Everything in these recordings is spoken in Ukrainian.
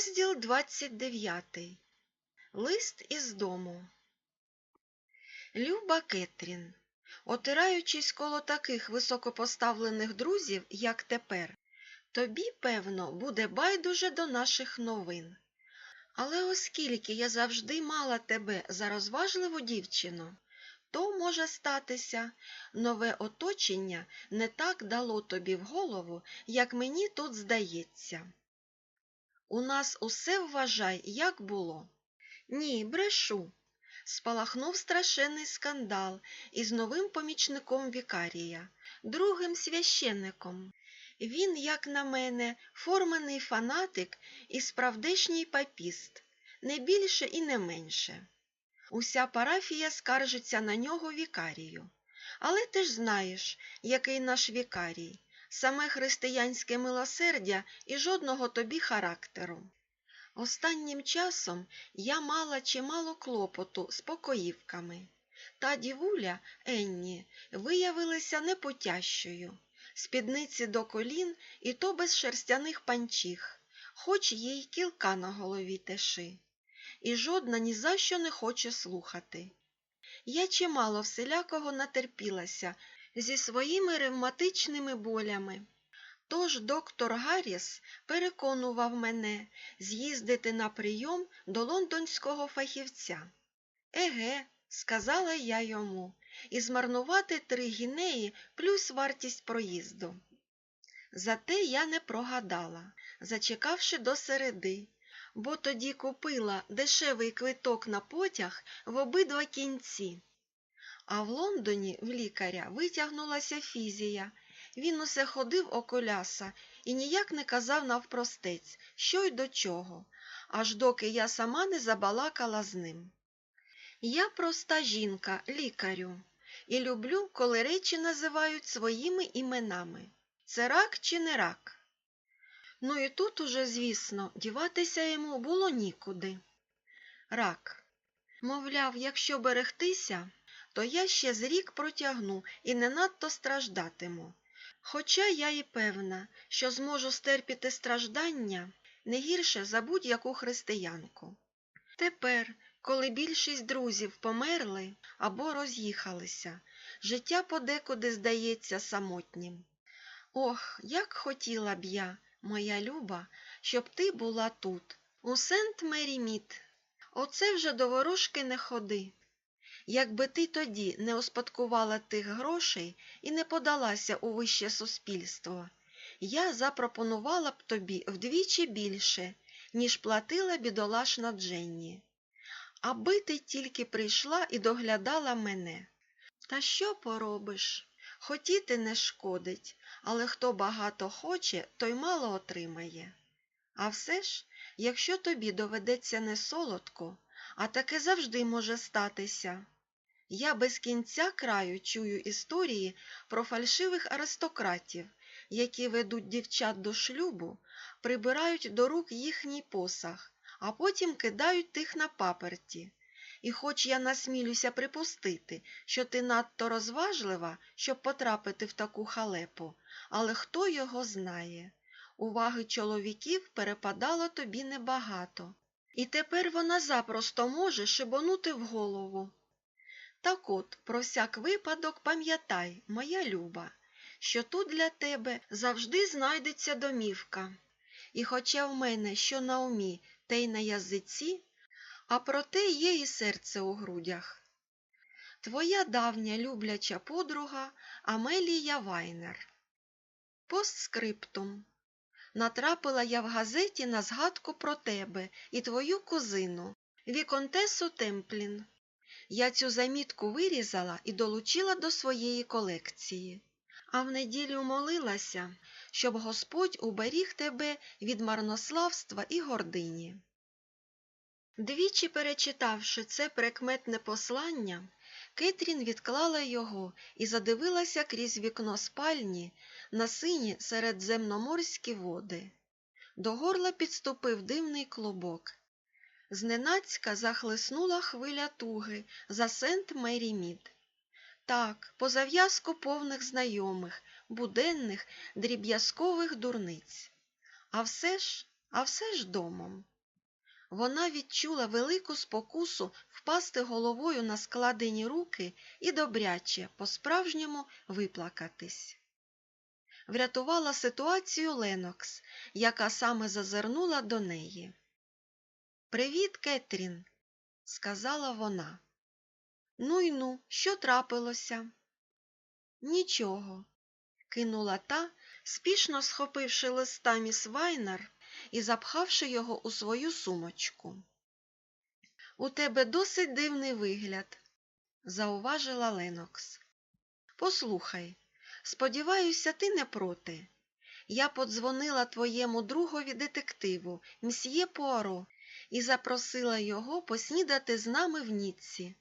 Розділ 29. Лист із дому. Люба Кетрін, отираючись коло таких високопоставлених друзів, як тепер, тобі, певно, буде байдуже до наших новин. Але оскільки я завжди мала тебе за розважливу дівчину, то може статися, нове оточення не так дало тобі в голову, як мені тут здається. У нас усе вважай, як було. Ні, брешу. Спалахнув страшенний скандал із новим помічником вікарія, другим священником. Він, як на мене, форманий фанатик і справдешній папіст, не більше і не менше. Уся парафія скаржиться на нього вікарію. Але ти ж знаєш, який наш вікарій, саме християнське милосердя і жодного тобі характеру. Останнім часом я мала чимало клопоту з покоївками. Та дівуля Енні виявилася непотящою, спідниці до колін і то без шерстяних панчіх, хоч їй кілка на голові теши. І жодна ні за що не хоче слухати. Я чимало вселякого натерпілася зі своїми ревматичними болями. Тож доктор Гарріс переконував мене з'їздити на прийом до лондонського фахівця. Еге, сказала я йому, і змарнувати три гінеї плюс вартість проїзду. Зате я не прогадала, зачекавши до середи, бо тоді купила дешевий квиток на потяг в обидва кінці. А в Лондоні в лікаря витягнулася фізія. Він усе ходив околяса і ніяк не казав навпростець, що й до чого, аж доки я сама не забалакала з ним. Я проста жінка, лікарю, і люблю, коли речі називають своїми іменами. Це рак чи не рак? Ну і тут уже, звісно, діватися йому було нікуди. Рак. Мовляв, якщо берегтися, то я ще з рік протягну і не надто страждатиму. Хоча я і певна, що зможу стерпіти страждання не гірше за будь-яку християнку. Тепер, коли більшість друзів померли або роз'їхалися, життя подекуди здається самотнім. Ох, як хотіла б я, моя люба, щоб ти була тут, у Сент Мері Мід. Оце вже до ворожки не ходи. Якби ти тоді не успадкувала тих грошей і не подалася у вище суспільство, я запропонувала б тобі вдвічі більше, ніж платила бідолашна Дженні. Аби ти тільки прийшла і доглядала мене. Та що поробиш? Хотіти не шкодить, але хто багато хоче, той мало отримає. А все ж, якщо тобі доведеться не солодко, а таке завжди може статися. Я без кінця краю чую історії про фальшивих аристократів, які ведуть дівчат до шлюбу, прибирають до рук їхній посаг, а потім кидають тих на паперті. І хоч я насмілюся припустити, що ти надто розважлива, щоб потрапити в таку халепу, але хто його знає? Уваги чоловіків перепадало тобі небагато, і тепер вона запросто може шибонути в голову. Так от, про всяк випадок пам'ятай, моя люба, що тут для тебе завжди знайдеться домівка. І хоча в мене що на умі, те й на язиці, а проте є і серце у грудях. Твоя давня любляча подруга Амелія Вайнер. Постскриптум. Натрапила я в газеті на згадку про тебе і твою кузину, Віконтесу Темплін. Я цю замітку вирізала і долучила до своєї колекції, а в неділю молилася, щоб Господь уберіг тебе від марнославства і гордині. Двічі перечитавши це прикметне послання, Кетрін відклала його і задивилася крізь вікно спальні на сині середземноморські води. До горла підступив дивний клубок. Зненацька захлеснула хвиля туги за Сент Мері Мід. Так, по зав'язку повних знайомих, буденних, дріб'язкових дурниць. А все ж а все ж домом. Вона відчула велику спокусу впасти головою на складені руки і добряче по-справжньому виплакатись. Врятувала ситуацію Ленокс, яка саме зазирнула до неї. Привіт, Кетрін, сказала вона. Ну й ну, що трапилося? Нічого, кинула та, спішно схопивши листа міс Вайнер і запхавши його у свою сумочку. У тебе досить дивний вигляд, зауважила Ленокс. Послухай, сподіваюся, ти не проти. Я подзвонила твоєму другові детективу, мсьє Пуаро, і запросила його поснідати з нами в Ніцці.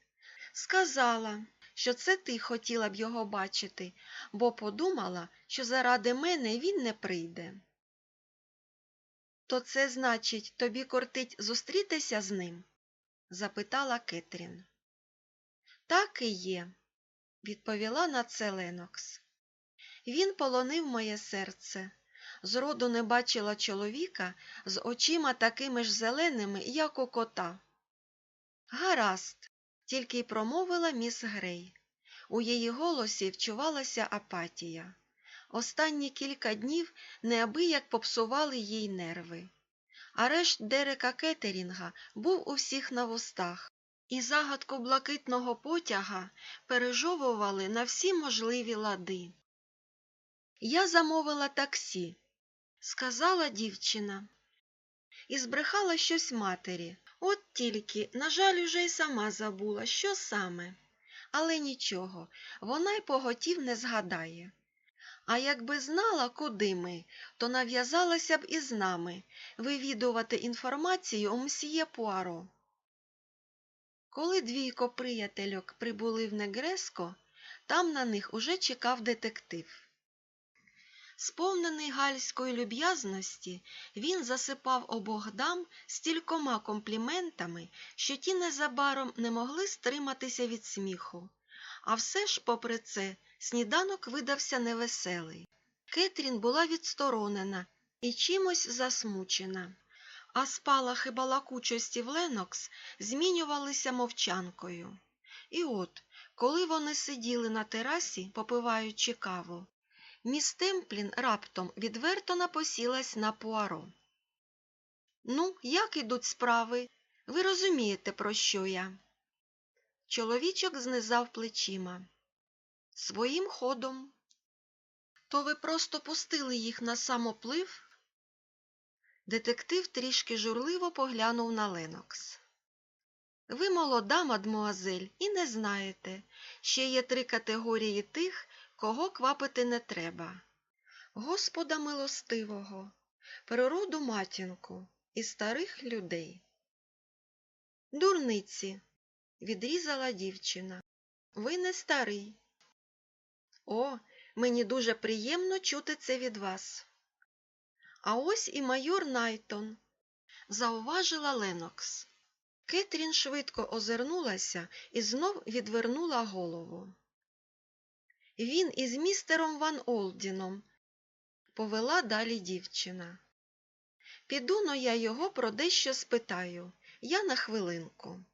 Сказала, що це ти хотіла б його бачити, бо подумала, що заради мене він не прийде. То це значить, тобі кортить зустрітися з ним? запитала Кетрін. Так і є, відповіла на це Ленокс. Він полонив моє серце. Зроду не бачила чоловіка з очима такими ж зеленими, як у кота. Гаразд, тільки й промовила міс Грей. У її голосі вчувалася апатія. Останні кілька днів неабияк попсували їй нерви. Арешт Дерека Кеттерінга був у всіх на вустах, і загадку блакитного потяга пережовували на всі можливі лади. Я замовила таксі, сказала дівчина, і збрехала щось матері. От тільки, на жаль, уже й сама забула, що саме. Але нічого, вона й поготів не згадає. А якби знала, куди ми, то нав'язалася б із нами вивідувати інформацію у мсьє Пуаро. Коли двійко приятельок прибули в Негреско, там на них уже чекав детектив. Сповнений гальської люб'язності, він засипав обох дам стількома компліментами, що ті незабаром не могли стриматися від сміху. А все ж, попри це, сніданок видався невеселий. Кетрін була відсторонена і чимось засмучена, а спалахи балакучості в Ленокс змінювалися мовчанкою. І от, коли вони сиділи на терасі, попиваючи каву, Міс Темплін раптом відверто напосілась на Пуаро. Ну, як ідуть справи? Ви розумієте, про що я? Чоловічок знизав плечима. Своїм ходом. То ви просто пустили їх на самоплив? Детектив трішки журливо поглянув на Ленокс. Ви молода, мадмуазель, і не знаєте. Ще є три категорії тих, кого квапити не треба. Господа милостивого, природу матінку і старих людей. Дурниці, відрізала дівчина. Ви не старий. О, мені дуже приємно чути це від вас. А ось і майор Найтон, зауважила Ленокс. Кетрін швидко озирнулася і знов відвернула голову. Він із містером Ван Олдіном, повела далі дівчина. Піду но я його про дещо спитаю. Я на хвилинку.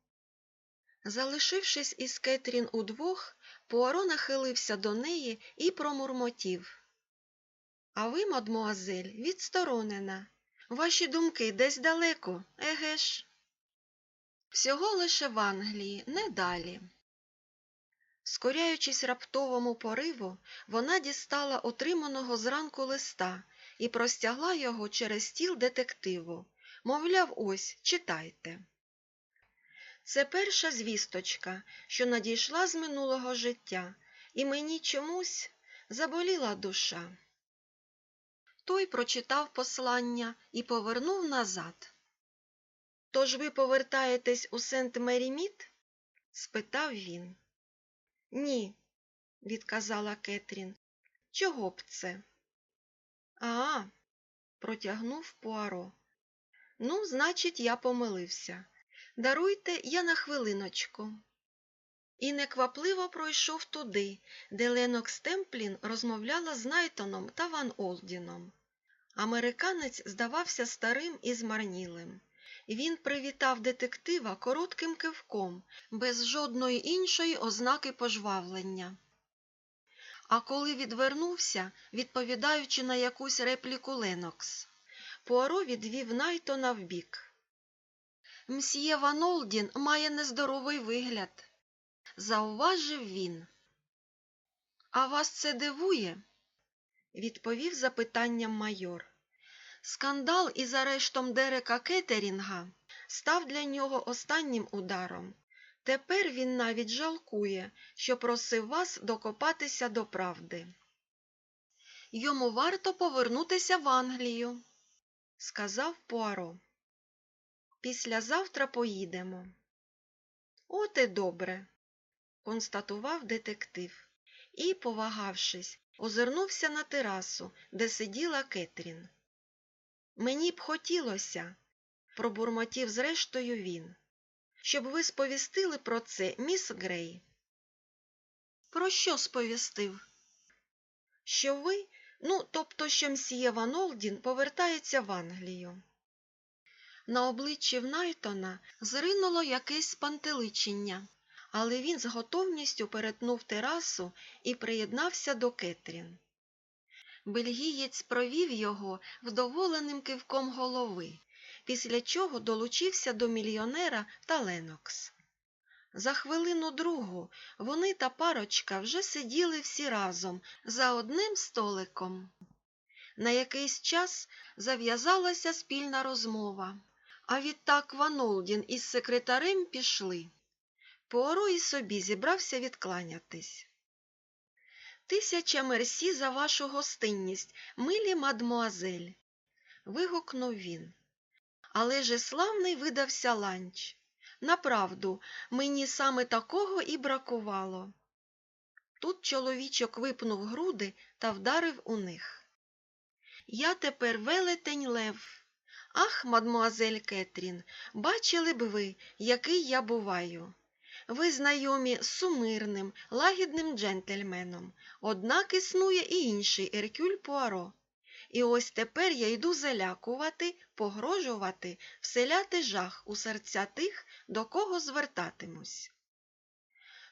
Залишившись із Кетрін удвох, Пуаро нахилився до неї і промурмотів. А ви, мадмуазель, відсторонена. Ваші думки десь далеко, еге ж? Всього лише в Англії, не далі. Скоряючись раптовому пориву, вона дістала отриманого зранку листа і простягла його через стіл детективу. Мовляв, ось, читайте. Це перша звісточка, що надійшла з минулого життя, і мені чомусь заболіла душа. Той прочитав послання і повернув назад. Тож ви повертаєтесь у Сент Меріміт? спитав він. Ні, відказала Кетрін. Чого б це? А, протягнув Пуаро. Ну, значить, я помилився. Даруйте я на хвилиночку. І неквапливо пройшов туди, де Ленокс Темплін розмовляла з Найтоном та Ван Олдіном. Американець здавався старим і змарнілим. Він привітав детектива коротким кивком, без жодної іншої ознаки пожвавлення. А коли відвернувся, відповідаючи на якусь репліку Ленокс, Пуаро відвів Найтона вбік. Мсьє Ван Олдін має нездоровий вигляд, зауважив він. А вас це дивує? відповів запитанням майор. Скандал із арештом Дерека Кеттерінга став для нього останнім ударом. Тепер він навіть жалкує, що просив вас докопатися до правди. Йому варто повернутися в Англію, сказав Пуаро. Післязавтра поїдемо. От і добре, констатував детектив і, повагавшись, озирнувся на терасу, де сиділа Кетрін. Мені б хотілося, пробурмотів зрештою він, щоб ви сповістили про це, міс Грей. Про що сповістив? Що ви, ну, тобто, що мсьє Ван Олдін повертається в Англію. На обличчі Найтона зринуло якесь спантеличення, але він з готовністю перетнув терасу і приєднався до Кетрін. Бельгієць провів його вдоволеним кивком голови, після чого долучився до мільйонера та Ленокс. За хвилину другу вони та парочка вже сиділи всі разом за одним столиком. На якийсь час зав'язалася спільна розмова, а відтак Ван Олдін із секретарем пішли. Пуаро і собі зібрався відкланятись. Тисяча мерсі за вашу гостинність, милі мадмуазель. вигукнув він. Але же славний видався ланч. Направду, мені саме такого і бракувало. Тут чоловічок випнув груди та вдарив у них. Я тепер велетень лев. Ах, мадмуазель Кетрін, бачили б ви, який я буваю. Ви знайомі з сумирним, лагідним джентльменом, однак існує і інший Еркюль Пуаро. І ось тепер я йду залякувати, погрожувати, вселяти жах у серця тих, до кого звертатимусь.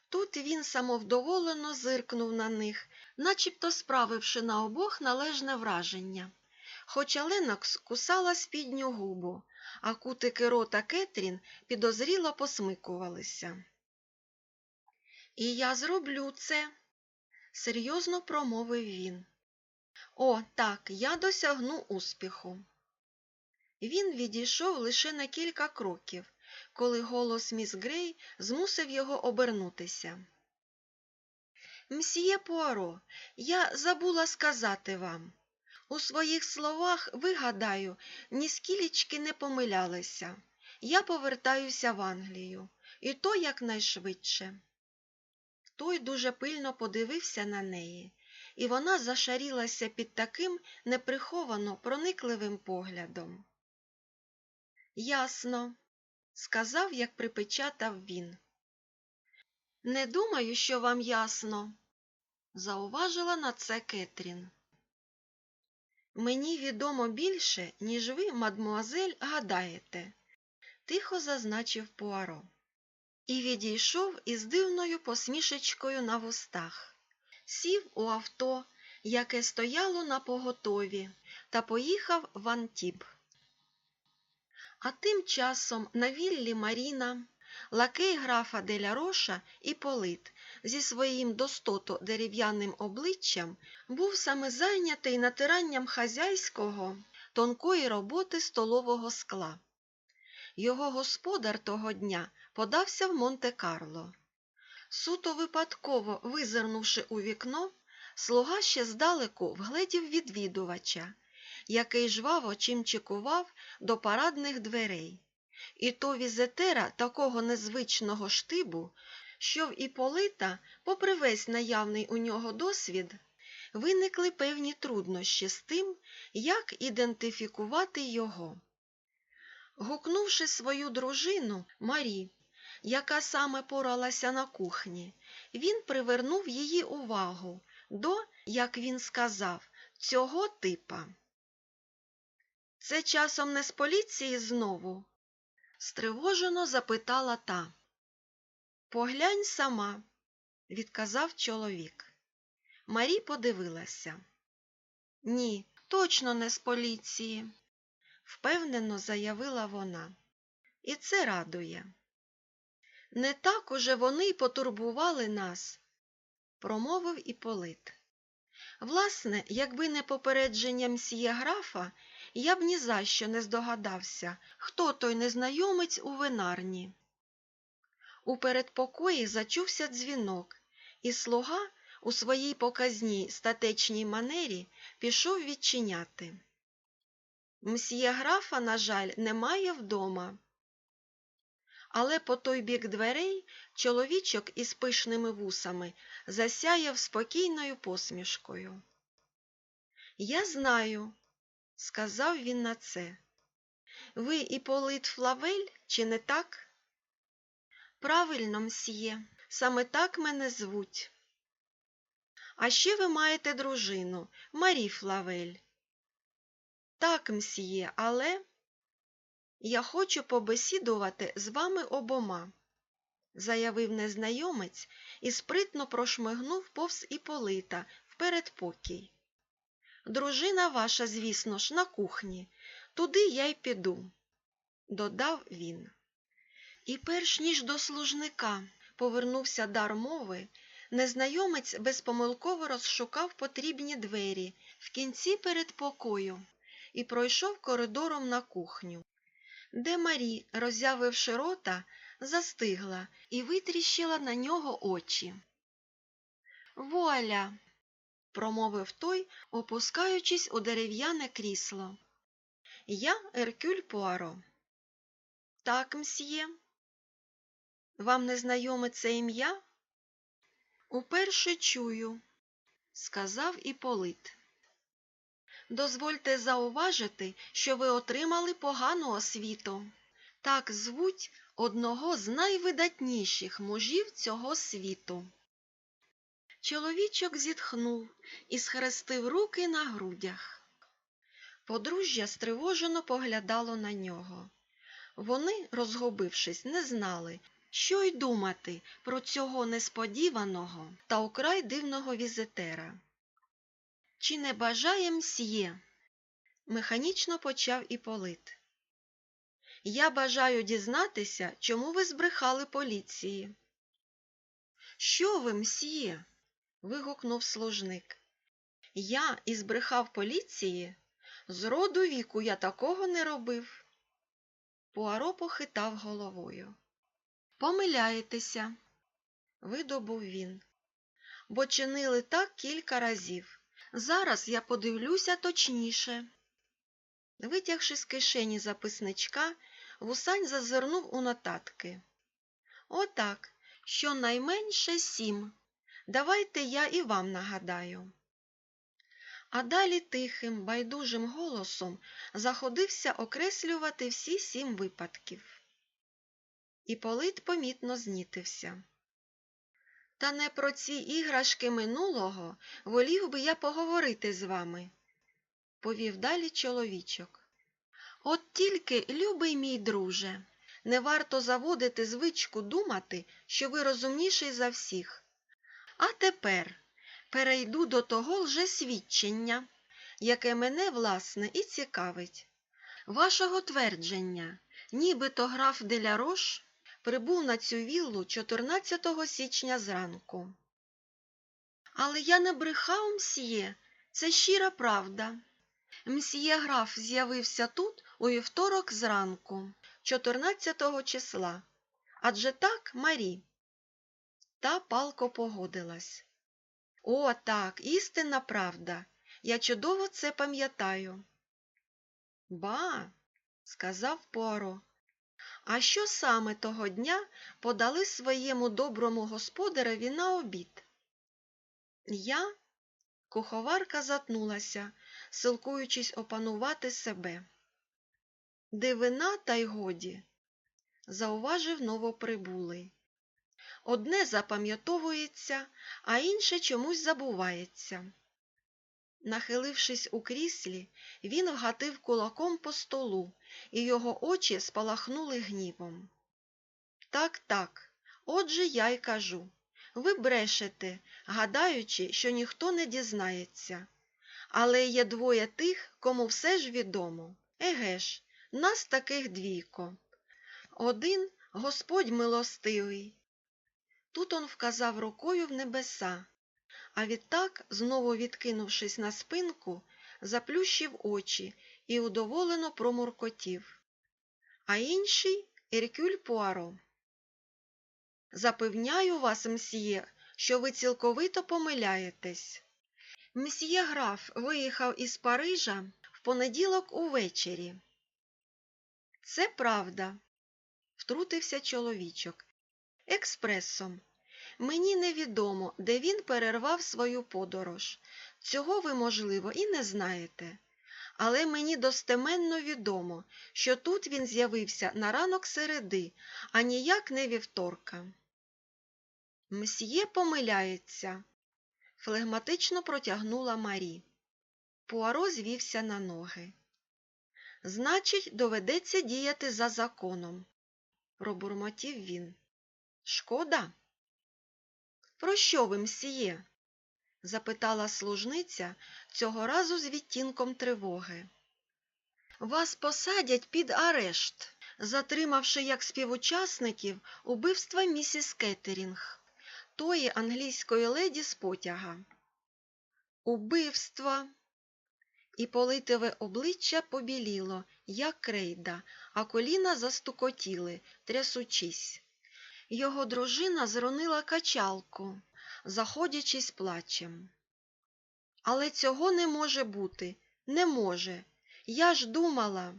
Тут він самовдоволено зиркнув на них, начебто справивши на обох належне враження. Хоча Ленокс кусала спідню губу, а кутики рота Кетрін підозріло посмикувалися. І я зроблю це, серйозно промовив він. О, так, я досягну успіху. Він відійшов лише на кілька кроків, коли голос міс Грей змусив його обернутися. Мсьє Пуаро, я забула сказати вам. У своїх словах, ви, гадаю, ні не помилялися. Я повертаюся в Англію, і то якнайшвидше. Той дуже пильно подивився на неї, і вона зашарілася під таким неприховано проникливим поглядом. Ясно, сказав, як припечатав він. Не думаю, що вам ясно, зауважила на це Кетрін. Мені відомо більше, ніж ви, мадмуазель, гадаєте, тихо зазначив Пуаро. І відійшов із дивною посмішечкою на вустах, сів у авто, яке стояло на поготові, та поїхав в Антіб. А тим часом на віллі Маріна, лакей графа Деля Роша і Полит зі своїм достото дерев'яним обличчям був саме зайнятий натиранням хазяйського тонкої роботи столового скла. Його господар того дня подався в Монте-Карло. Суто випадково визирнувши у вікно, слуга ще здалеку вгледів відвідувача, який жваво чимчикував до парадних дверей. І то візитера такого незвичного штибу, що в Іполита, попри весь наявний у нього досвід, виникли певні труднощі з тим, як ідентифікувати його. Гукнувши свою дружину Марі, яка саме поралася на кухні, він привернув її увагу до, як він сказав, цього типа. Це часом не з поліції знову? стривожено запитала та. Поглянь сама, відказав чоловік. Марі подивилася. Ні, точно не з поліції, впевнено заявила вона. І це радує. Не так уже вони й потурбували нас, промовив Іполит. Власне, якби не попередження мсьє графа, я б ні за що не здогадався, хто той незнайомець у винарні. У передпокої зачувся дзвінок, і слуга у своїй показній статечній манері пішов відчиняти. Мсьє графа, на жаль, немає вдома. Але по той бік дверей чоловічок із пишними вусами засяяв спокійною посмішкою. Я знаю, сказав він на це. Ви Іполит Флавель, чи не так? Правильно, мсьє, саме так мене звуть. А ще ви маєте дружину Марі Флавель. Так, мсьє, але я хочу побесідувати з вами обома, заявив незнайомець і спритно прошмигнув повз Іполита в передпокій. Дружина ваша, звісно ж, на кухні. Туди я й піду, додав він. І перш ніж до служника повернувся дар мови, незнайомець безпомилково розшукав потрібні двері в кінці передпокою і пройшов коридором на кухню, де Марі, роззявивши рота, застигла і витріщила на нього очі. Вуаля! промовив той, опускаючись у дерев'яне крісло. Я Еркюль Пуаро. Так, мсьє. Вам не знайоме це ім'я? Уперше чую, сказав Іполит. Дозвольте зауважити, що ви отримали погану освіту. Так звуть одного з найвидатніших мужів цього світу. Чоловічок зітхнув і схрестив руки на грудях. Подружжя стривожено поглядало на нього. Вони, розгубившись, не знали, що й думати про цього несподіваного та украй дивного візитера. Чи не бажає мсьє? механічно почав Іполит. Я бажаю дізнатися, чому ви збрехали поліції. Що ви, мсьє? вигукнув служник. Я і збрехав поліції? З роду віку я такого не робив. Пуаро похитав головою. Помиляєтеся, видобув він, бо чинили так кілька разів. Зараз я подивлюся точніше. Витягши з кишені записничка, вусань зазирнув у нотатки. Отак, щонайменше сім. Давайте я і вам нагадаю. А далі тихим, байдужим голосом заходився окреслювати всі сім випадків. Іполит помітно знітився. Та не про ці іграшки минулого волів би я поговорити з вами, повів далі чоловічок. От тільки, любий мій друже, не варто заводити звичку думати, що ви розумніший за всіх. А тепер перейду до того лжесвідчення, яке мене, власне, і цікавить. Вашого твердження, нібито граф Делярош прибув на цю віллу 14 січня зранку. Але я не брехав мсьє, це щира правда. Мсьє граф з'явився тут у вівторок зранку, 14 числа. Адже так, Марі. Та палко погодилась. О, так, істинна правда. Я чудово це пам'ятаю. Ба, сказав Пуаро. А що саме того дня подали своєму доброму господареві на обід? Я, куховарка затнулася, силкуючись опанувати себе. Дивина, та й годі, зауважив новоприбулий. Одне запам'ятовується, а інше чомусь забувається. Нахилившись у кріслі, він вгатив кулаком по столу, і його очі спалахнули гнівом. Так, так, отже я й кажу. Ви брешете, гадаючи, що ніхто не дізнається. Але є двоє тих, кому все ж відомо. Еге ж, нас таких двійко. Один Господь милостивий. Тут он вказав рукою в небеса, а відтак, знову відкинувшись на спинку, заплющив очі і удоволено промуркотів. А інший Еркюль Пуаро. Запевняю вас, мсьє, що ви цілковито помиляєтесь. Мсьє граф виїхав із Парижа в понеділок увечері. Це правда, втрутився чоловічок. Експресом. Мені невідомо, де він перервав свою подорож. Цього ви, можливо, і не знаєте. Але мені достеменно відомо, що тут він з'явився на ранок середи, а ніяк не вівторка. Мсьє помиляється, флегматично протягнула Марі. Пуаро звівся на ноги. Значить, доведеться діяти за законом, пробурмотів він. Шкода? Про що ви, мсьє? запитала служниця цього разу з відтінком тривоги. Вас посадять під арешт, затримавши як співучасників убивства місіс Кеттерінг, тої англійської леді з потяга. Убивства. І политиве обличчя побіліло, як крейда, а коліна застукотіли, трясучись. Його дружина зронила качалку, заходячись плачем. Але цього не може бути, не може. Я ж думала.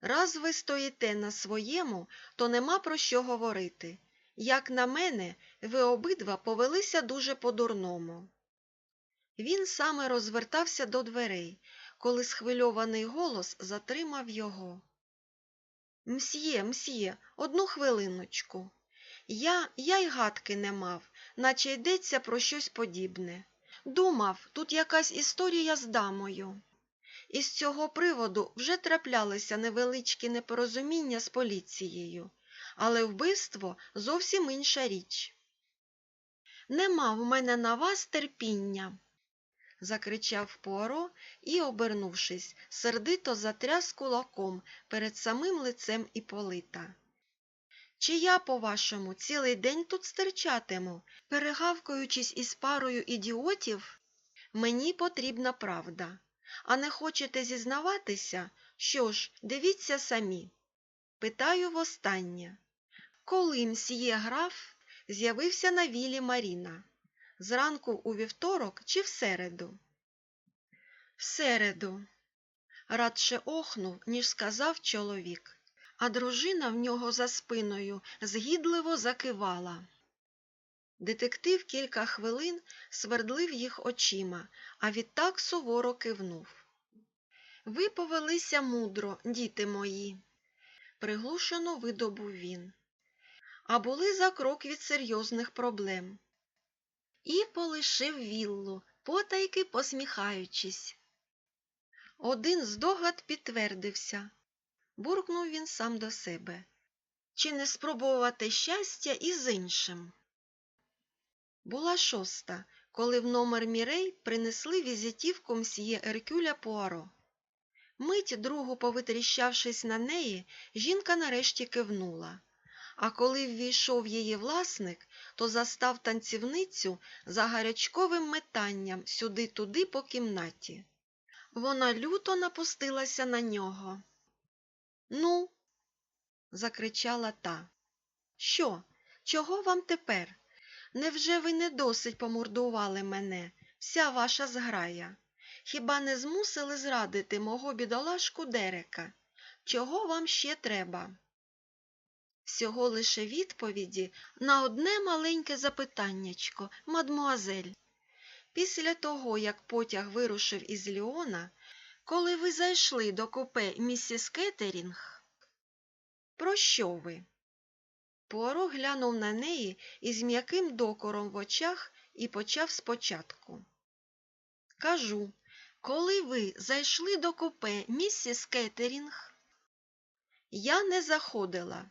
Раз ви стоїте на своєму, то нема про що говорити. Як на мене, ви обидва повелися дуже по-дурному. Він саме розвертався до дверей, коли схвильований голос затримав його. Мсьє, мсьє, одну хвилиночку. Я, я й гадки не мав, наче йдеться про щось подібне. Думав, тут якась історія з дамою. Із цього приводу вже траплялися невеличкі непорозуміння з поліцією, але вбивство зовсім інша річ. Нема в мене на вас терпіння, закричав Пуаро і, обернувшись, сердито затряс кулаком перед самим лицем Іполита. Чи я, по-вашому, цілий день тут стерчатиму, перегавкаючись із парою ідіотів? Мені потрібна правда. А не хочете зізнаватися? Що ж, дивіться самі. Питаю востаннє. Коли мсьє граф з'явився на вілі Маріна? Зранку у вівторок чи в середу? В середу. Радше охнув, ніж сказав чоловік, а дружина в нього за спиною згідливо закивала. Детектив кілька хвилин свердлив їх очима, а відтак суворо кивнув. Ви повелися мудро, діти мої, приглушено видобув він, а були за крок від серйозних проблем. І полишив віллу, потайки посміхаючись. Один здогад підтвердився, буркнув він сам до себе. Чи не спробувати щастя із іншим? Була шоста, коли в номер Мірей принесли візитівку мсьє Еркюля Пуаро. Мить другу, повитріщавшись на неї, жінка нарешті кивнула. А коли ввійшов її власник, то застав танцівницю за гарячковим метанням сюди-туди по кімнаті. Вона люто напустилася на нього. Ну, закричала та. Що? Чого вам тепер? Невже ви не досить помордували мене, вся ваша зграя? Хіба не змусили зрадити мого бідолашку Дерека? Чого вам ще треба? Всього лише відповіді на одне маленьке запитаннячко, мадмуазель. Після того, як потяг вирушив із Ліона, коли ви зайшли до купе місіс Кеттерінг, про що ви? Пуаро глянув на неї із м'яким докором в очах і почав спочатку. кажу, коли ви зайшли до купе місіс Кеттерінг, я не заходила.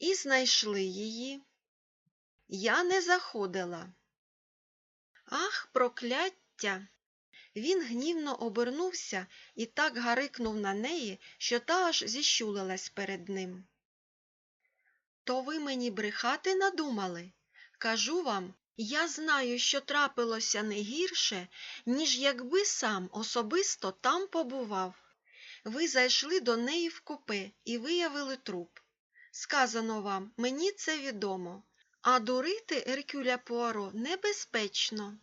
І знайшли її. Я не заходила. Ах, прокляття! Він гнівно обернувся і так гарикнув на неї, що та аж зіщулилась перед ним. То ви мені брехати надумали? Кажу вам, я знаю, що трапилося не гірше, ніж якби сам особисто там побував. Ви зайшли до неї в купе і виявили труп. Сказано вам, мені це відомо. А дурити Еркюля Пуаро небезпечно.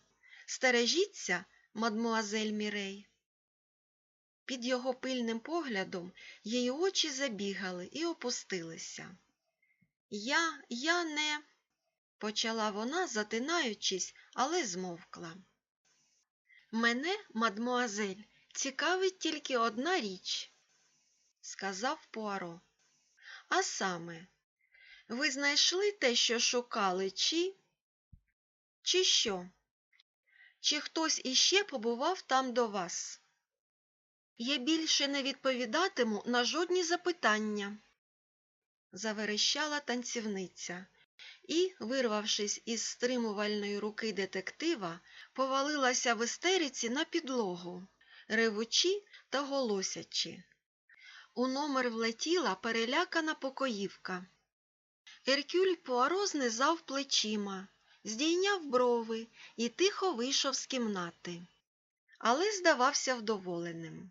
Стережіться, мадмуазель Мірей. Під його пильним поглядом її очі забігали і опустилися. Я, я не, почала вона, затинаючись, але змовкла. Мене, мадмуазель, цікавить тільки одна річ, сказав Пуаро. А саме, ви знайшли те, що шукали, чи? Чи що? Чи хтось іще побував там до вас? Я більше не відповідатиму на жодні запитання, заверещала танцівниця і, вирвавшись із стримувальної руки детектива, повалилася в істериці на підлогу, ревучи та голосячи. У номер влетіла перелякана покоївка. Еркюль Пуаро знизав плечима, здійняв брови і тихо вийшов з кімнати, але здавався вдоволеним.